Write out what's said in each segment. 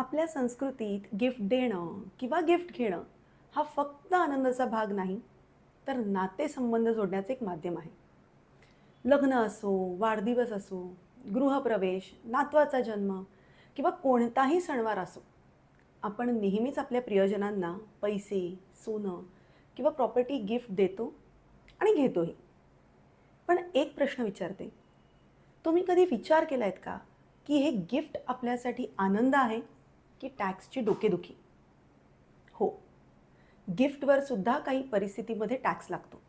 आपल्या संस्कृतीत गिफ्ट देणं किंवा गिफ्ट घेणं हा फक्त आनंदाचा भाग नाही तर नातेसंबंध जोडण्याचं एक माध्यम आहे. लग्न असो वाढदिवस असो गृहप्रवेश नातवाचा जन्म किंवा कोणताही सणवार असो आपण नेहमीच आपल्या प्रियजनांना पैसे सोनं किंवा प्रॉपर्टी गिफ्ट देतो आणि घेतोही. पण एक प्रश्न विचारते तुम्ही कधी विचार केला आहेत का की हे गिफ्ट आपल्यासाठी आनंद आहे? की टॅक्सची डोकेदुखी. हो. गिफ्टवर सुद्धा काही परिस्थितीमध्ये टॅक्स लागतो.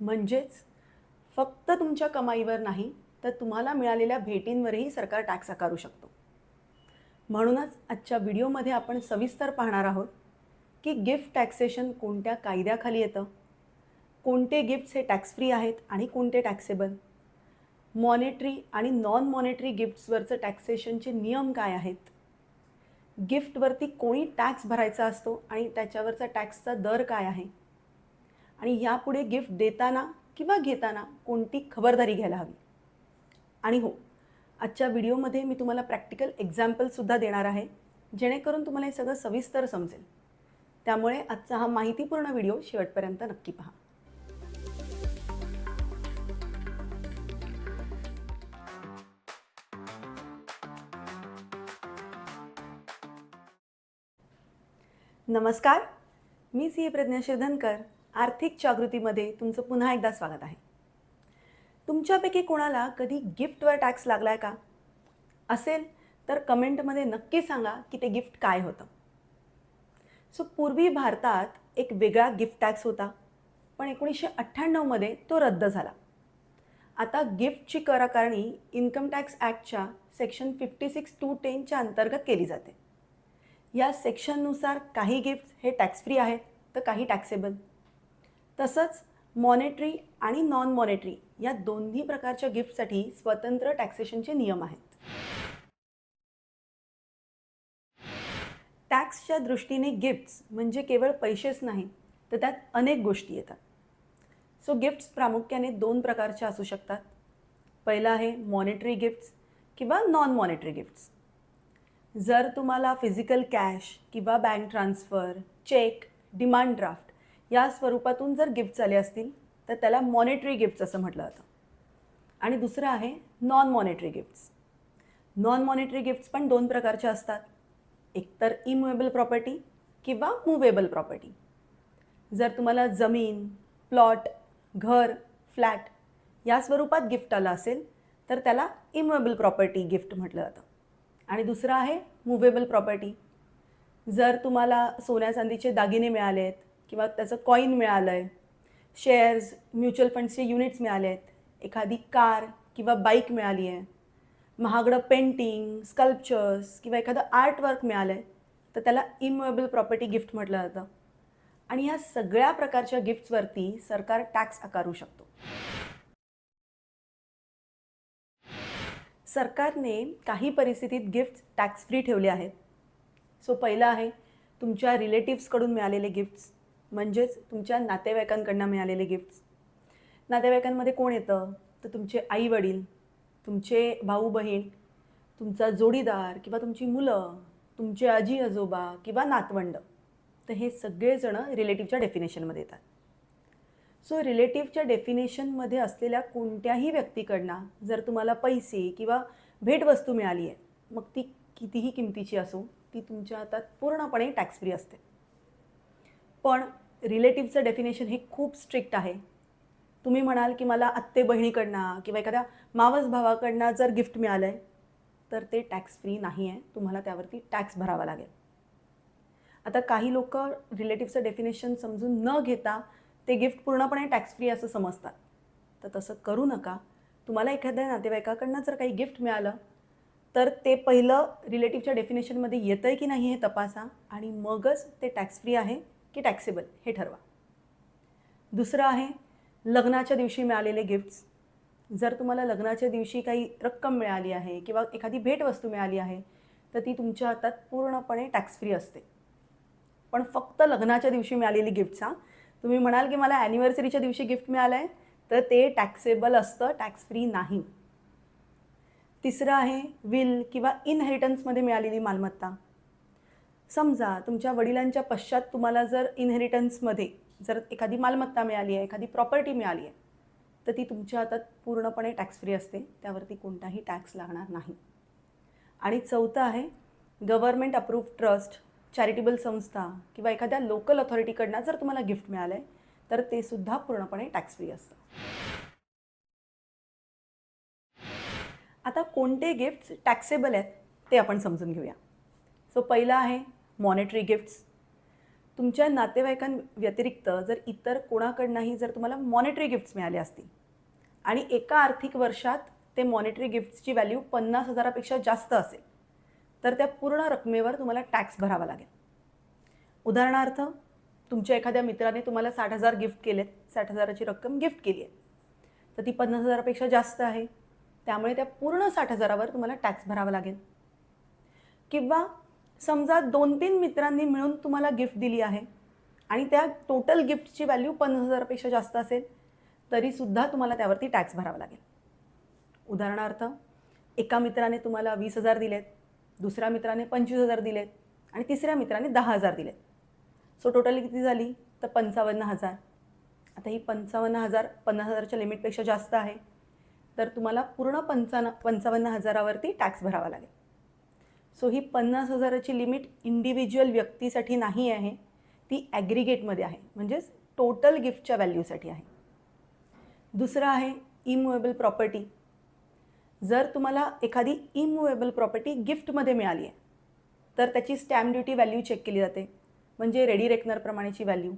म्हणजेच फक्त तुमच्या कमाईवर नाही तर तुम्हाला मिळालेल्या भेटींवरही सरकार टॅक्स आकारू शकतो. म्हणूनच आजच्या व्हिडिओमध्ये आपण सविस्तर पाहणार आहोत की गिफ्ट टॅक्सेशन कोणत्या कायद्याखाली येतं कोणते गिफ्ट्स हे टॅक्स फ्री आहेत आणि कोणते टॅक्सेबल मॉनेटरी आणि नॉन मॉनेटरी गिफ्ट्सवरचं टॅक्सेशनचे नियम काय आहेत गिफ्टवरती कोणी टॅक्स भरायचा असतो आणि त्याच्यावरचा टॅक्सचा दर काय आहे? आणि यापुढे गिफ्ट देताना किंवा घेताना कोणती खबरदारी घ्यायला हवी? आणि हो आजच्या व्हिडिओमध्ये मी तुम्हाला प्रॅक्टिकल एक्झाम्पलसुद्धा देणार आहे जेणेकरून तुम्हाला हे सगळं सविस्तर समजेल. त्यामुळे आजचा हा माहितीपूर्ण व्हिडिओ शेवटपर्यंत नक्की पहा. नमस्कार. मी सी ए प्रज्ञा शिरधनकर आर्थिक जागृतीमध्ये तुमचं पुन्हा एकदा स्वागत आहे. तुमच्यापैकी कोणाला कधी गिफ्टवर टॅक्स लागला आहे का? असेल तर कमेंटमध्ये नक्की सांगा की ते गिफ्ट काय होतं. सो पूर्वी भारतात एक वेगळा गिफ्ट टॅक्स होता पण एकोणीसशे अठ्ठ्याण्णवमध्ये तो रद्द झाला. आता गिफ्टची कराकारणी इन्कम टॅक्स ॲक्टच्या सेक्शन फिफ्टी सिक्स टू टेनच्या अंतर्गत केली जाते. या सेक्शननुसार काही गिफ्ट्स हे टॅक्स फ्री आहेत तर काही टॅक्सेबल तसंच मॉनेटरी आणि नॉन मॉनेटरी या दोन्ही प्रकारच्या गिफ्टसाठी स्वतंत्र टॅक्सेशनचे नियम आहेत. टॅक्सच्या दृष्टीने गिफ्ट्स म्हणजे केवळ पैसेच नाही तर त्यात अनेक गोष्टी येतात. सो गिफ्ट्स प्रामुख्याने दोन प्रकारच्या असू शकतात. पहिलं आहे मॉनेटरी गिफ्ट्स किंवा नॉन मॉनेटरी गिफ्ट्स जर तुम्हाला फिजिकल कॅश किंवा bank transfer cheque demand draft या स्वरूपातून जर गिफ्ट्स आले असतील तर त्याला मॉनेटरी गिफ्ट्स असं म्हटलं जातं. आणि दुसरं आहे non monetary gifts non monetary gifts पण दोन प्रकारच्या असतात. एकतर इमुवेबल प्रॉपर्टी किंवा मुवेबल प्रॉपर्टी जर तुम्हाला जमीन प्लॉट घर फ्लॅट या स्वरूपात गिफ्ट आलं असेल तर त्याला इमुवेबल प्रॉपर्टी गिफ्ट म्हटलं जातं. आणि दुसरं आहे मुवेबल प्रॉपर्टी जर तुम्हाला सोन्या चांदीचे दागिने मिळाले आहेत किंवा त्याचं कॉईन मिळालं आहे शेअर्स म्युच्युअल फंड्सचे युनिट्स मिळाले आहेत एखादी कार किंवा बाईक मिळाली आहे महागडं पेंटिंग स्कल्पचर्स किंवा एखादं आर्टवर्क मिळालं आहे तर त्याला इमुएबल प्रॉपर्टी गिफ्ट म्हटलं जातं. आणि ह्या सगळ्या प्रकारच्या गिफ्ट्सवरती सरकार टॅक्स आकारू शकतो. सरकारने काही परिस्थितीत गिफ्ट्स टॅक्स फ्री ठेवले आहेत. सो पहिलं आहे तुमच्या रिलेटिव्सकडून मिळालेले गिफ्ट्स म्हणजेच तुमच्या नातेवाईकांकडनं मिळालेले गिफ्ट्स नातेवाईकांमध्ये कोण येतं? तर तुमचे आई वडील तुमचे भाऊ बहीण तुमचा जोडीदार किंवा तुमची मुलं तुमचे आजी आजोबा किंवा नातवंड. तर हे सगळेजणं रिलेटिव्हच्या डेफिनेशनमध्ये येतात. सो रिलेटिव्हच्या डेफिनेशनमध्ये असलेल्या कोणत्याही व्यक्तीकडनं जर तुम्हाला पैसे किंवा भेटवस्तू मिळाली आहे मग ती कितीही किमतीची असो ती तुमच्या हातात पूर्णपणे टॅक्स फ्री असते. पण रिलेटिव्हचं डेफिनेशन हे खूप स्ट्रिक्ट आहे. तुम्ही म्हणाल की मला आत्ते बहिणीकडनं किंवा एखाद्या मावस भावाकडनं जर गिफ्ट मिळालं आहे तर ते टॅक्स फ्री नाही आहे. तुम्हाला त्यावरती टॅक्स भरावा लागेल. आता काही लोक रिलेटिव्हचं डेफिनेशन समजून न घेता ते गिफ्ट पूर्णपणे टॅक्स फ्री असं समजतात. तर तसं करू नका. तुम्हाला एखाद्या नातेवाईकाकडनं जर काही गिफ्ट मिळालं तर ते पहिलं रिलेटिव्हच्या डेफिनेशनमध्ये येतं आहे की नाही हे तपासा आणि मगच ते टॅक्स फ्री आहे की टॅक्सेबल हे ठरवा. दुसरं आहे लग्नाच्या दिवशी मिळालेले गिफ्ट्स. जर तुम्हाला लग्नाच्या दिवशी काही रक्कम मिळाली आहे किंवा एखादी भेटवस्तू मिळाली आहे तर ती तुमच्या हातात पूर्णपणे टॅक्स फ्री असते. पण फक्त लग्नाच्या दिवशी मिळालेली गिफ्ट्स हां तुम्ही म्हणाल की मला ॲनिव्हर्सरीच्या दिवशी गिफ्ट मिळालं आहे तर ते टॅक्सेबल असतं टॅक्स फ्री नाही. तिसरं आहे विल किंवा इनहेरिटन्समध्ये मिळालेली मालमत्ता. समजा तुमच्या वडिलांच्या पश्चात तुम्हाला जर इनहेरिटन्समध्ये जर एखादी मालमत्ता मिळाली आहे एखादी प्रॉपर्टी मिळाली आहे तर ती तुमच्या हातात पूर्णपणे टॅक्स फ्री असते त्यावरती कोणताही टॅक्स लागणार नाही. आणि चौथं आहे गव्हर्मेंट अप्रूव्ह ट्रस्ट चॅरिटेबल संस्था किंवा एखाद्या लोकल अथॉरिटीकडनं जर तुम्हाला गिफ्ट मिळालं आहे तर ते सुद्धा पूर्णपणे टॅक्स फ्री असतं. आता कोणते गिफ्ट्स टॅक्सेबल आहेत ते आपण समजून घेऊया. सो पहिलं आहे मॉनेटरी गिफ्ट्स तुमच्या नातेवाईकांव्यतिरिक्त जर इतर कोणाकडनंही जर तुम्हाला मॉनेटरी गिफ्ट्स मिळाले असतील आणि एका आर्थिक वर्षात ते मॉनेटरी गिफ्ट्सची व्हॅल्यू पन्नास हजारापेक्षा जास्त असेल तर त्या पूर्ण रकमेवर तुम्हाला टॅक्स भरावा लागेल. उदाहरणार्थ तुमच्या एखाद्या मित्राने तुम्हाला साठ हजार गिफ्ट केलेत. साठ हजाराची रक्कम गिफ्ट केली आहे तर ती पन्नास हजारापेक्षा जास्त आहे. त्यामुळे त्या पूर्ण साठ हजारावर तुम्हाला टॅक्स भरावा लागेल. किंवा समजा दोन तीन मित्रांनी मिळून तुम्हाला गिफ्ट दिली आहे आणि त्या टोटल गिफ्टची व्हॅल्यू पन्नास हजारापेक्षा जास्त असेल तरीसुद्धा तुम्हाला त्यावरती टॅक्स भरावा लागेल. उदाहरणार्थ एका मित्राने तुम्हाला वीस हजार दिलेत. दुसऱ्या मित्राने पंचवीस हजार दिलेत आणि तिसऱ्या मित्राने दहा हजार दिलेत. सो टोटल किती झाली? तर पंचावन्न हजार. आता ही पंचावन्न हजार पन्नास हजारच्या लिमिटपेक्षा जास्त आहे. तर तुम्हाला पूर्ण पंचान पंचावन्न हजारावरती टॅक्स भरावा लागेल. सो ही पन्नास हजाराची लिमिट इंडिव्हिज्युअल व्यक्तीसाठी नाही आहे. ती ॲग्रिगेटमध्ये आहे. म्हणजेच टोटल गिफ्टच्या व्हॅल्यूसाठी आहे. दुसरं आहे इमुवेबल प्रॉपर्टी जर तुम्हाला एखादी इमुवेबल प्रॉपर्टी गिफ्टमध्ये मिळाली आहे तर त्याची स्टॅम्प ड्युटी व्हॅल्यू चेक केली जाते. म्हणजे रेडी रेकनरप्रमाणेची व्हॅल्यू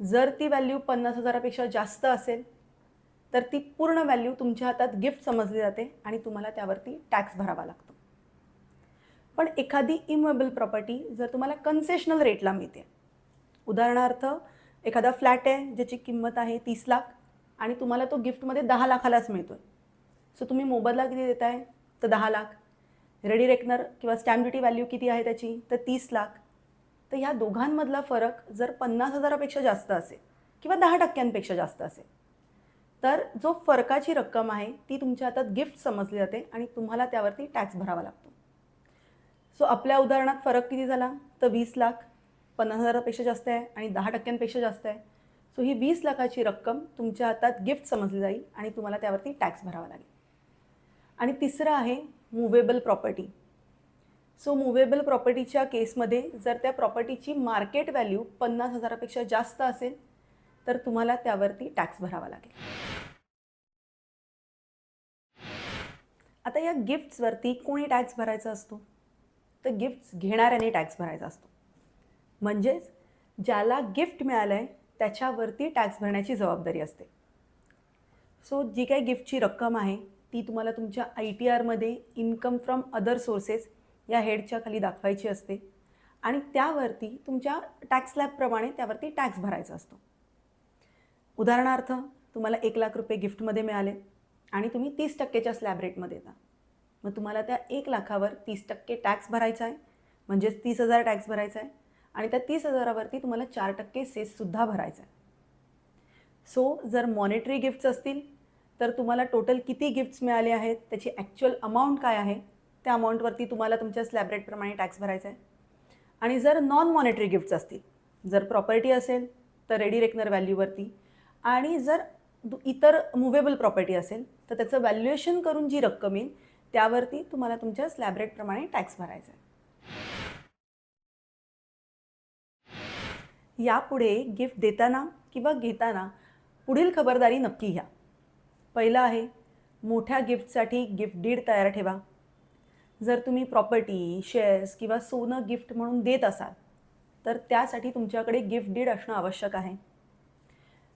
जर ती व्हॅल्यू पन्नास हजारापेक्षा जास्त असेल तर ती पूर्ण व्हॅल्यू तुमच्या हातात गिफ्ट समजली जाते आणि तुम्हाला त्यावरती टॅक्स भरावा लागतो. पण एखादी इमुवेबल प्रॉपर्टी जर तुम्हाला कन्सेशनल रेटला मिळते उदाहरणार्थ एखादा फ्लॅट आहे ज्याची किंमत आहे तीस लाख आणि तुम्हाला तो गिफ्टमध्ये दहा लाखालाच मिळतो आहे सो तुम्ही मोबदला किती देत आहे तर दहा लाख. रेडी रेकनर किंवा स्टॅम्प ड्युटी व्हॅल्यू किती आहे त्याची? तर तीस लाख. तर ह्या दोघांमधला फरक जर पन्नास हजारापेक्षा जास्त असेल किंवा दहा टक्क्यांपेक्षा जास्त असेल तर जो फरकाची रक्कम आहे ती तुमच्या हातात गिफ्ट समजली जाते आणि तुम्हाला त्यावरती टॅक्स भरावा लागतो. सो आपल्या उदाहरणात फरक किती झाला? तर वीस लाख. पन्नास हजारापेक्षा जास्त आहे आणि दहा टक्क्यांपेक्षा जास्त आहे. सो ही वीस लाखाची रक्कम तुमच्या हातात गिफ्ट समजली जाईल आणि तुम्हाला त्यावरती टॅक्स भरावा लागेल. आणि तिसरं आहे मुवेबल प्रॉपर्टी सो मुवेबल प्रॉपर्टीच्या केसमध्ये जर त्या प्रॉपर्टीची मार्केट व्हॅल्यू पन्नास हजारापेक्षा जास्त असेल तर तुम्हाला त्यावरती टॅक्स भरावा लागेल. आता या गिफ्ट्सवरती कोणी टॅक्स भरायचा असतो? तर गिफ्ट्स घेणाऱ्याने टॅक्स भरायचा असतो. म्हणजेच ज्याला गिफ्ट मिळालं आहे त्याच्यावरती टॅक्स भरण्याची जबाबदारी असते. सो जी काही गिफ्टची रक्कम आहे ती तुम्हाला तुमच्या आय टी आरमध्ये इन्कम फ्रॉम अदर सोर्सेस या हेडच्या खाली दाखवायची असते. आणि त्यावरती तुमच्या टॅक्स लॅबप्रमाणे त्यावरती टॅक्स भरायचा असतो. उदाहरणार्थ तुम्हाला एक लाख रुपये गिफ्टमध्ये मिळाले आणि तुम्ही तीस टक्केच्या स्लॅब रेटमध्ये येता. मग तुम्हाला त्या एक लाखावर तीस टक्के टॅक्स भरायचा आहे म्हणजेच तीस हजार टॅक्स भरायचा आहे आणि त्या तीस हजारावरती तुम्हाला चार टक्के सेससुद्धा भरायचा आहे. सो जर मॉनेटरी गिफ्ट्स असतील तर तुम्हाला टोटल किती गिफ्ट्स मिळाले आहेत? त्याची ॲक्च्युअल अमाऊंट काय आहे? त्या अमाऊंटवरती तुम्हाला तुमच्या स्लॅब रेटप्रमाणे टॅक्स भरायचा आहे. आणि जर नॉन मॉनेटरी गिफ्ट्स असतील जर प्रॉपर्टी असेल तर रेडी रेकनर व्हॅल्यूवरती आणि जर दु- इतर मुवेबल प्रॉपर्टी असेल तर त्याचं व्हॅल्युएशन करून जी रक्कम येईल त्यावरती तुम्हाला तुमच्या स्लॅब रेटप्रमाणे टॅक्स भरायचा आहे. यापुढे गिफ्ट देताना किंवा घेताना पुढील खबरदारी नक्की घ्या. पहिलं आहे मोठ्या गिफ्टसाठी गिफ्ट डीड तयार ठेवा. जर तुम्ही प्रॉपर्टी शेअर्स किंवा सोनं गिफ्ट म्हणून देत असाल तर त्यासाठी तुमच्याकडे गिफ्ट डीड असणं आवश्यक आहे.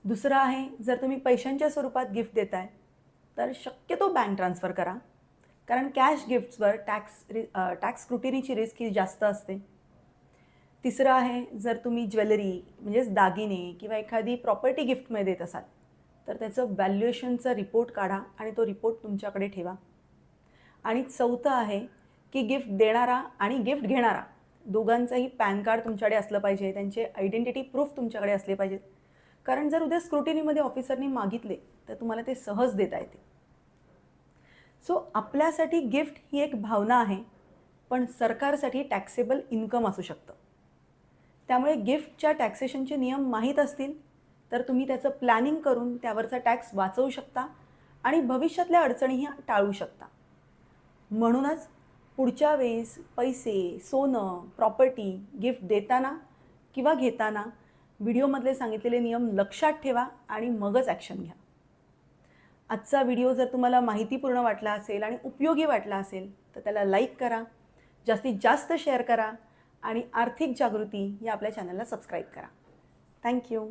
दुसरं आहे जर तुम्ही पैशांच्या स्वरूपात गिफ्ट देताय तर शक्यतो बँक ट्रान्सफर करा. कारण कॅश गिफ्ट्सवर टॅक्स रि टॅक्स स्क्रुटिनीची रिस्क ही जास्त असते. तिसरं आहे जर तुम्ही ज्वेलरी म्हणजेच दागिने किंवा एखादी प्रॉपर्टी गिफ्टमध्ये देत असाल तर त्याचं व्हॅल्युएशनचा रिपोर्ट काढा आणि तो रिपोर्ट तुमच्याकडे ठेवा. आणि चौथं आहे की गिफ्ट देणारा आणि गिफ्ट घेणारा. दोघांचंही पॅन कार्ड तुमच्याकडे असलं पाहिजे त्यांचे आयडेंटिटी प्रूफ तुमच्याकडे असले पाहिजेत. कारण जर उद्या स्क्रुटिनीमध्ये ऑफिसरनी मागितले तर तुम्हाला ते सहज देता येते. सो आपल्यासाठी गिफ्ट ही एक भावना आहे पण सरकारसाठी टॅक्सेबल इन्कम असू शकतं. त्यामुळे गिफ्टच्या टॅक्सेशनचे नियम माहीत असतील तर तुम्ही त्याचं प्लॅनिंग करून त्यावरचा टॅक्स वाचवू शकता आणि भविष्यातल्या अडचणीही टाळू शकता. म्हणूनच पुढच्या वेळेस पैसे सोनं प्रॉपर्टी गिफ्ट देताना किंवा घेताना व्हिडिओमधले सांगितलेले नियम लक्षात ठेवा आणि मगच ॲक्शन घ्या. आजचा व्हिडिओ जर तुम्हाला माहितीपूर्ण वाटला असेल आणि उपयोगी वाटला असेल तर त्याला लाईक करा जास्तीत जास्त शेअर करा आणि आर्थिक जागृती या आपल्या चॅनलला सबस्क्राईब करा. थँक्यू